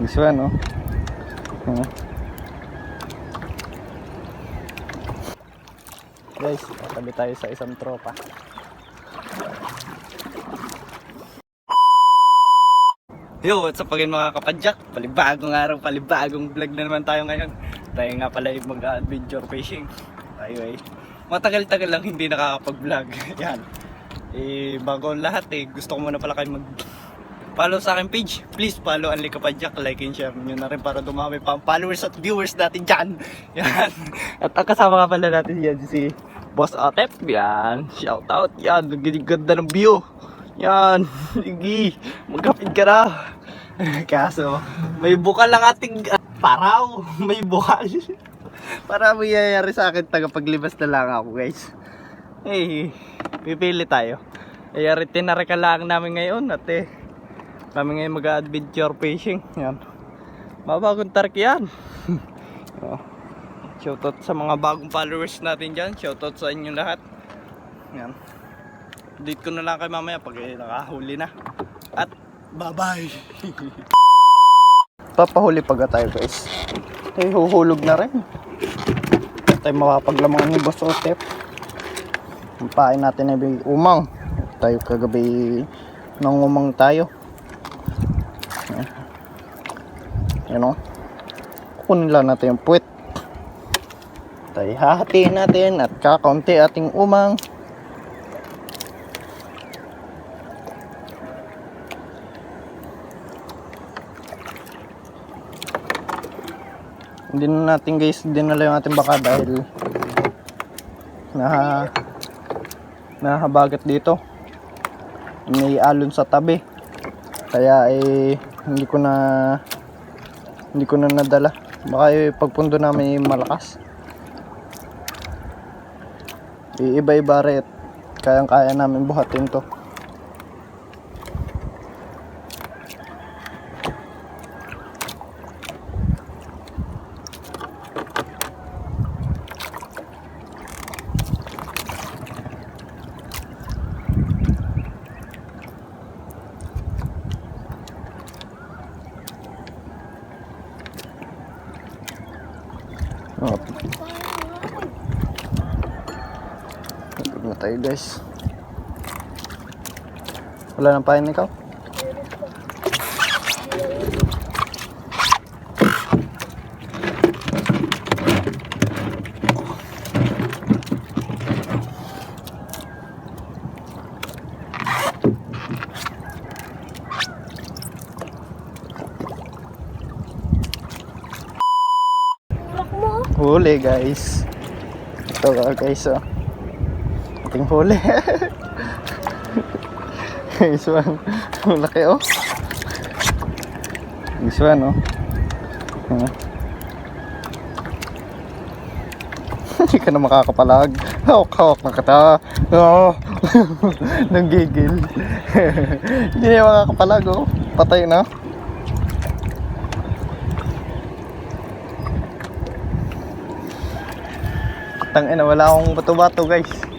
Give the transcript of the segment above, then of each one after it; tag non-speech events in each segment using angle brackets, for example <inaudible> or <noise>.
This one. Hmm. Guys, katabi tayo sa isang tropa. Yo, what's up again mga kapadyak? Palibagong araw, palibagong vlog na naman tayo ngayon. Tayo nga pala yung mag-adventure fishing. Tayo ay matagal-tagal lang hindi nakakapag-vlog. <laughs> Yan. Eh, bago ang lahat eh, gusto ko muna pala kayo mag follow sa aking page. Please follow Anli Kapadyak, like and share nyo na rin para dumami pa ang followers at viewers natin dyan. <laughs> Yan. At ang kasama nga pala natin yan si Boss Atep. Yan. Shout out. Yan. Ganda ng view. Yan. <laughs> Sige. Magkapit ka na. <laughs> Kaso, may bukal lang ating uh, paraw. May bukal. Para mayayari sa akin tagapaglibas na lang ako guys. Eh, pipili tayo. Yari tinarika lang namin ngayon at eh, kami ngayon mag-adventure fishing. Yan. Mabagong tarik yan. <laughs> oh. Shoutout sa mga bagong followers natin dyan. Shoutout sa inyo lahat. Yan. Date ko na lang kay mamaya pag eh, nakahuli na. At bye-bye. <laughs> Papahuli pag tayo guys. Ay, huhulog na rin. Tayo makapaglamang ni Boss Otep. Ang pain natin ay umang. Tayo kagabi nang umang tayo. O. Kukunin lang natin yung puwit. Tayo hahatiin natin at kakaunti ating umang. Hindi na natin guys dinala yung ating baka dahil na nahabagat dito. May alon sa tabi. Kaya eh hindi ko na hindi ko na nadala. Baka pagpundo namin eh, malakas. Iiba-iba rin. Kayang-kaya namin buhatin to. Tayo guys. Wala nang pain ikaw? Huli guys. Ito guys oh. Ating huli. <laughs> This one. Laki oh. This one oh. <laughs> Hindi ka na makakapalag. Hawak-hawak na kita. Oh. <laughs> Nanggigil. Hindi na makakapalag oh. Patay na. Tangina, wala akong bato-bato guys.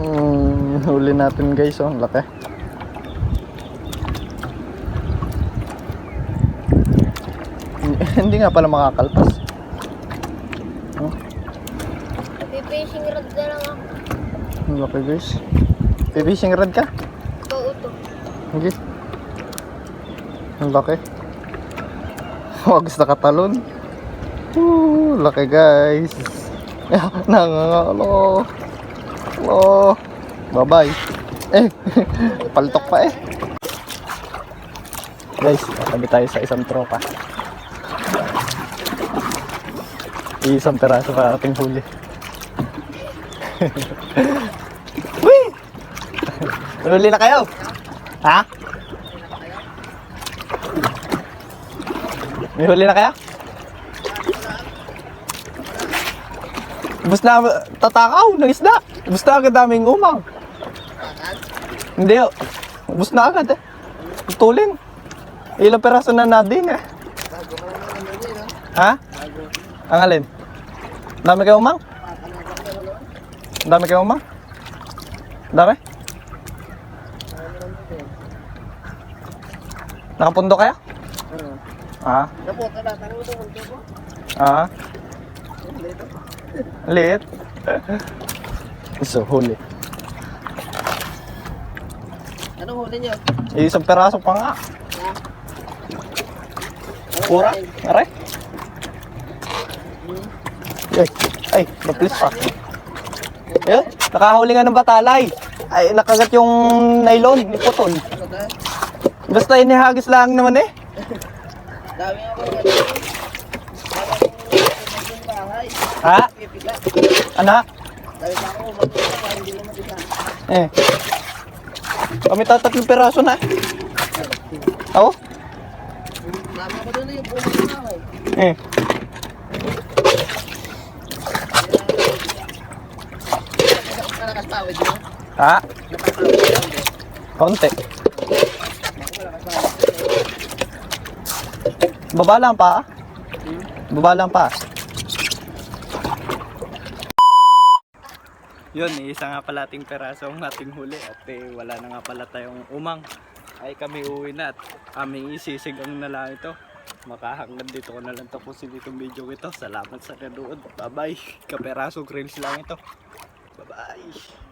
Hmm, huli natin guys, oh, ang laki. <laughs> Hindi nga pala makakalpas. Oh, Pipishing rod na lang ako. ang laki guys. Fishing rod ka? Oo to. Hindi. Ang laki. Huwag sa katalon. Woo, laki guys. <laughs> Nangangalo. Hello. Bye-bye. Eh, <laughs> paltok pa eh. Guys, katabi tayo sa isang tropa. Isang peraso para ating huli. <laughs> Uy! Huli na kayo? Ha? May huli na kaya? Bus na tatakaw ng isda. Bus na agad daming umang. Hindi. Bus na agad eh. Tutulin. Ilang peraso na natin eh. Ha? Ang alin? Dami kayo umang? Dami kayo umang? Dami? Nakapundo kaya? Ah? Ah? Dito. So, huli. Anong huli niyo? Isang peraso pa nga. Kain? Aray. Ay, ay, maplis pa. Ayun, nakahuli nga ng batalay. Ay, nakagat yung nylon, ka? Basta inihagis lang naman eh. Dami bahay. Ha? Anak? Eh. Kami tatatlong peraso na. Oo? Eh. Ha? Mo. Konti. Baba lang pa. ah. Baba lang pa. Yun, isa nga pala ating peraso ang ating huli at eh, wala na nga pala tayong umang. Ay kami uwi na at aming isisig ang na lang ito. Makahanggan dito ko na lang tapusin itong video ito. Salamat sa nanood. Bye bye. Kaperaso grills lang ito. Bye bye.